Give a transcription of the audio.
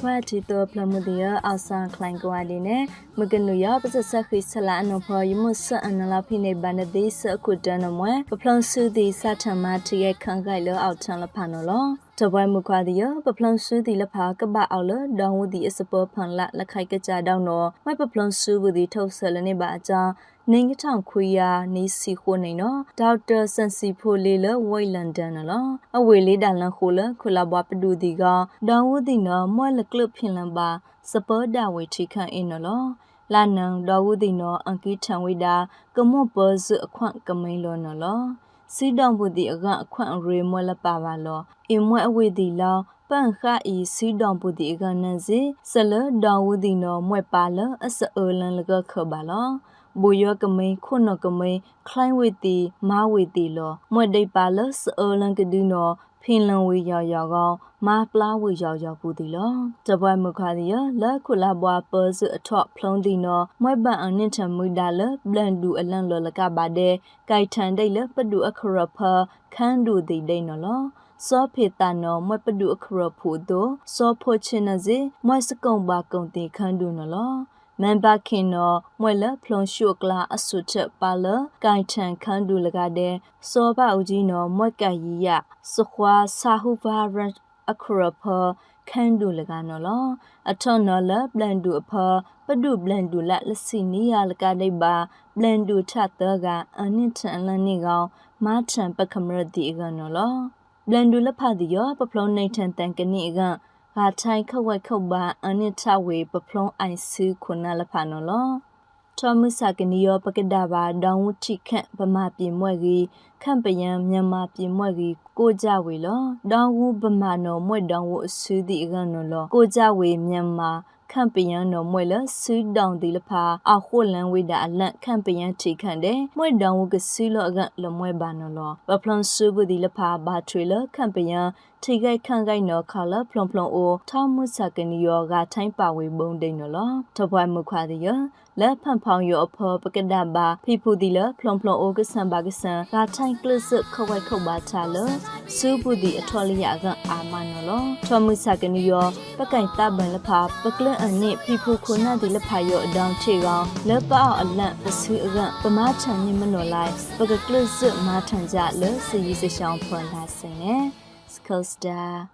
ခွာတီတော်ဖလမှုဒီယအဆန်ခလိုင်ကွာဒီနေမကနူရပစဆက်ခိဆလာအနဖောယမဆအနလာဖိနေဘန်ဒီစခုတန်နမွဲပဖလန်စုဒီစထမတီရဲ့ခံခိုင်လောအောက်ချန်လဖာနော်လော တပွဲမခွာဒီယပဖလန်စုဒီလဖာကပအောက်လဒေါင်းဝဒီအစပေါ်ဖန်လာလက်ခိုက်ကြကြတောင်းနော်မပဖလန်စုဘူးဒီထုတ်ဆလနေပါအကြောင်းနေငထောင်ခွေယာနေစီခိုနေနော်ဒေါက်တာဆန်စီဖိုလီလဝိုင်လန်ဒန်နော်အဝေလေးတန်လန်ခိုလခလာဘွားပဒူဒီကဒေါင်းဝဒီနော်မွဲလကလပ်ဖင်လန်ပါစပေါ်ဒါဝေထိခန့်အင်းနော်လာနန်ဒေါ်ဝဒီနော်အန်ကီထံဝိဒါကမွတ်ပေါ်စအခွန့်ကမိန်လောနော် စီတောင်ဘူးဒီအကအခွန့်ရေမွဲလပါပါလောအင်မွဲအဝေဒီလောပန့်ခအီစီတောင်ပူဒီအကနန်စီဆလဒေါဝဒီနော်မွဲပါလအစအလန်လကခပါလောဘူယောကမိန်ခုနကမိန်ခလိုင်းဝီတီမာဝီတီလောမွဲ့ဒိပါလစအလန်ကဒူနော် ဖင်လန်ဝေရောက်ရောက်ကောမာပလာဝေရောက်ရောက်ဘူးတီလောတပွဲမခါဒီယလက်ခုလာဘွားပေါ်စအထော့ဖလုံးတီနော်မွဲ့ပန်အနစ်ထမူဒါလဘလန်ဒူအလန်လောလကပါတဲ့ကြိုက်ထန်ဒိတ်လပဒူအခရဖခန်းဒူတီဒိတ်နော်လောစောဖေတနောမွဲ့ပဒူအခရဖို့တို့စောဖို့ချင်းနစီမွဲ့စကုံပါကုံတီခန်းဒူနော်လော မန်ပါခင်နော်မွဲလဖလွန်ရှုကလာအဆုချက်ပါလကိုင်ထန်ခန်းဒူလကတဲ့စောပါဦးကြီးနော်မွဲ့ကရီယစခွာစာဟုဘာရအခရဖခန်းဒူလကနော်လောအထော်နော်လဘလန်ဒူအဖပဒုဘလန်ဒူလလစီနီယာလကဒိပါဘလန်ဒူထတ်ကအနစ်ထန်လန်နေကောင်မာထန်ပကမရတိကနော်လောဘလန်ဒူလဖတ်ဒီယောပပလုံးနေထန်တန်ကနိက ဂါထိုင်ခဝက်ခုတ်ပါအနိထဝေပဖလုံးအိုင်စုခုနလဖာနော်လောထောမစကနီယောပကဒဘာဒေါင်းဝတိခန့်ဗမာပြည်မွဲ့ကြီးခန့်ပယံမြန်မာပြည်မွဲ့ကြီးကိုကြဝေလောဒေါင်းဝဗမာနော်မွဲ့ဒေါင်းဝအစူဒီအကနော်လောကိုကြဝေမြန်မာ ခန့်ပယံနော်မွဲလဆူတောင်ဒီလဖာအခုလန်ဝိဒါအလန့်ခန့်ပယံထိခန့်တယ်မွဲတောင်ဝကစီလောအကလမွဲဘာနော်လောဘဖလန်ဆူဘူးဒီလဖာဘာထွေလခန့်ပယံထိခိုက်ခန့်ခိုက်နော်ခါလဖလွန်ဖလွန်အိုထောင်းမှုစကနီယောကထိုင်းပါဝေဘုံဒိန်နော်လောထဘွိုင်းမှုခွာဒီယလက်ဖန်ဖောင်ယောအဖောပကဒဘာဖိဖူဒီလဖလွန်ဖလွန်အိုကဆန်ဘာကဆန်ကထိုင်းကလစ်ခဝိုက်ခုတ်ပါချလစူဘူးဒီအထော်လျာကအာမနော်လောထောမှုစကနီယောပကင်တဘန်လဖာပကလအနစ်ဖိဖူခုနာဒီလဖာယောအဒေါင်ချေကောင်လက်ပအောက်အလန့်ပစူအကပမာချန်နိမနော်လိုက်ပကကလစ်မာထန်ကြလစီရီစရှောင်းဖွန်လာစင်နေ Skillstar